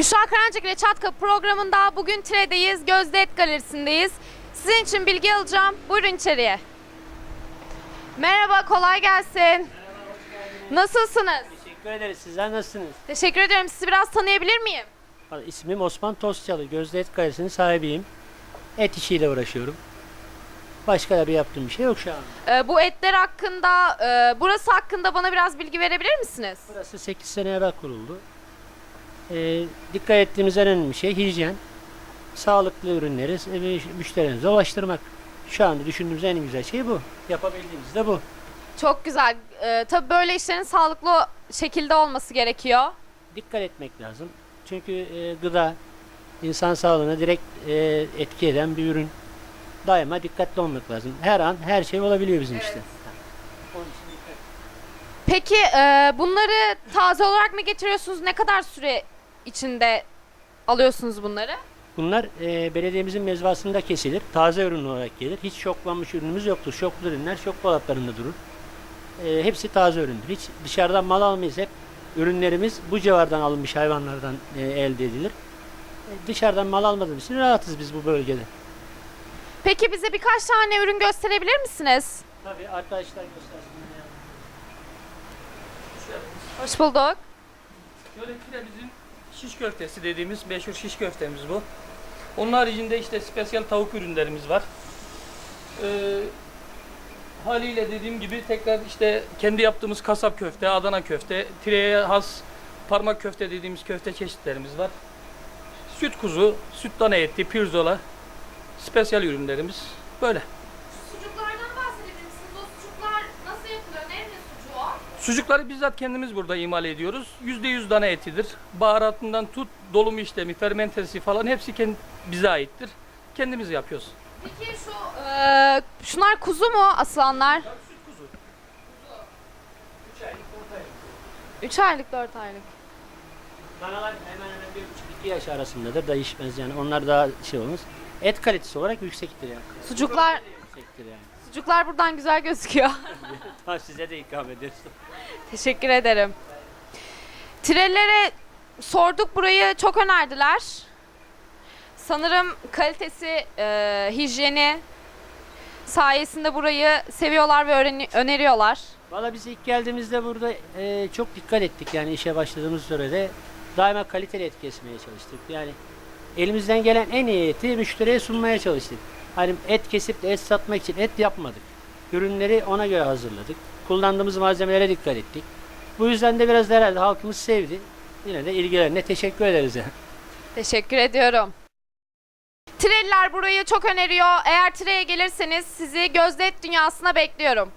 Avukat Kapı programında bugün Tire'deyiz, Gözde Et Galerisi'ndeyiz. Sizin için bilgi alacağım. Buyurun içeriye. Merhaba, kolay gelsin. Nasılsınız? Teşekkür ederiz. Sizler nasılsınız? Teşekkür ediyorum. Sizi biraz tanıyabilir miyim? İsmim Osman Tostyalı. Gözde Et Kalesi'nin sahibiyim. Et işiyle uğraşıyorum. Başka da bir yaptığım bir şey yok şu an. Ee, bu etler hakkında, e, burası hakkında bana biraz bilgi verebilir misiniz? Burası 8 sene evvel kuruldu. Ee, dikkat ettiğimiz en önemli şey hijyen. Sağlıklı ürünleri e, müşterilerimize ulaştırmak. Şu anda düşündüğümüz en güzel şey bu. Yapabildiğimiz de bu. Çok güzel. Ee, tabii böyle işlerin sağlıklı şekilde olması gerekiyor. Dikkat etmek lazım. Çünkü e, gıda insan sağlığına direkt e, etki eden bir ürün. Daima dikkatli olmak lazım. Her an her şey olabiliyor bizim işte. İçin dikkat. Peki e, bunları taze olarak mı getiriyorsunuz? Ne kadar süre içinde alıyorsunuz bunları? Bunlar e, belediyemizin mezbahasında kesilir. Taze ürün olarak gelir. Hiç şoklanmış ürünümüz yoktur. Şoklu ürünler şok dolaplarında durur. E, hepsi taze üründür. Hiç dışarıdan mal almayız. Hep ürünlerimiz bu civardan alınmış hayvanlardan e, elde edilir. E, dışarıdan mal almadığımız için rahatız biz bu bölgede. Peki bize birkaç tane ürün gösterebilir misiniz? Tabii arkadaşlar göstersinler. Hoş bulduk. Şöyle firemizin şiş köftesi dediğimiz meşhur şiş köftemiz bu. Onun haricinde işte spesiyel tavuk ürünlerimiz var. Ee, haliyle dediğim gibi tekrar işte kendi yaptığımız kasap köfte, Adana köfte, tireye has parmak köfte dediğimiz köfte çeşitlerimiz var. Süt kuzu, süt dana eti, pirzola, spesiyel ürünlerimiz böyle. Sucukları bizzat kendimiz burada imal ediyoruz. %100 dana etidir. Baharatından tut, dolum işlemi, fermentesi falan hepsi kend- bize aittir. Kendimiz yapıyoruz. Peki şu e, şunlar kuzu mu aslanlar? Süt kuzu. 3 aylık, 4 aylık. 3 aylık 4 aylık. Danalar hemen hemen bir buçuk iki yaş arasındadır. Değişmez yani. Onlar daha şey olmaz. Et kalitesi olarak yüksektir yani. Sucuklar Yüksektir yani. Sucuklar buradan güzel gözüküyor. Ha, size de ikram ederiz. Teşekkür ederim. Trellere sorduk burayı çok önerdiler. Sanırım kalitesi, e, hijyeni sayesinde burayı seviyorlar ve öğreni- öneriyorlar. Valla biz ilk geldiğimizde burada e, çok dikkat ettik yani işe başladığımız sürede daima kaliteli et kesmeye çalıştık. Yani elimizden gelen en iyi eti müşteriye sunmaya çalıştık. Hani et kesip de et satmak için et yapmadık. Ürünleri ona göre hazırladık. Kullandığımız malzemelere dikkat ettik. Bu yüzden de biraz da herhalde halkımız sevdi. Yine de ilgilerine teşekkür ederiz yani. Teşekkür ediyorum. Treliler burayı çok öneriyor. Eğer Tire'ye gelirseniz sizi Gözde Et dünyasına bekliyorum.